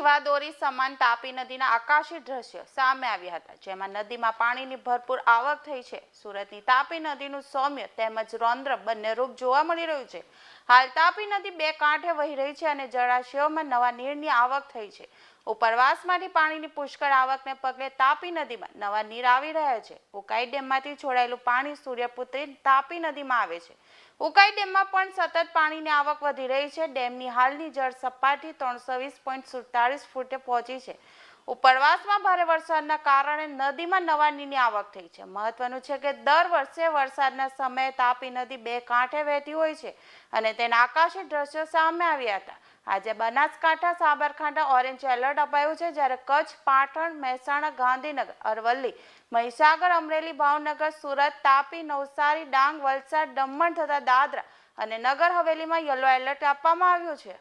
Story સમાન તાપી નદીના આકાશી દ્રશ્ય સામે આવ્યા હતા, જેમાં નદીમાં પાણીની ભરપૂર આવક થઈ છે. સુરતની તાપી નદીનું સૌમ્ય તેમજ રૌદ્ર બંને રૂપ જોવા મળી રહ્યું છે. હાલ તાપી નદી બે કાંઠે વહી રહી છે અને જળાશયોમાં નવા નીરની આવક થઈ છે. ઉપરવાસમાંથી પાણીની પુષ્કળ આવકને પગલે તાપી નદીમાં નવા નીર આવી રહ્યા છે. ઉકાઈ ડેમમાંથી છોડાયેલું પાણી સૂર્યપુત્રી તાપી નદીમાં આવે છે. ઉકાઈ ડેમમાં પણ સતત પાણીની આવક વધી રહી છે. ડેમની હાલની જળ સપાટી ત્રણસો વીસ પોઈન્ટ સુડતાલીસ ફૂટે પહોંચી છે. ઉપરવાસમાં ભારે વરસાદના કારણે નદીમાં નવા નીની આવક થઈ છે. મહત્વનું છે કે દર વર્ષે વરસાદના સમયે તાપી નદી બે કાંઠે વહેતી હોય છે અને તેના આકાશી દ્રશ્યો સામે આવ્યા હતા. આજે બનાસકાંઠા, સાબરકાંઠા ઓરેન્જ એલર્ટ અપાયું છે જ્યારે કચ્છ, પાટણ, મહેસાણા, ગાંધીનગર, અરવલ્લી, મહીસાગર, અમરેલી, ભાવનગર, સુરત, તાપી, નવસારી, ડાંગ, વલસાડ, દમણ તથા દાદરા અને નગર હવેલીમાં યલો એલર્ટ આપવામાં આવ્યું છે.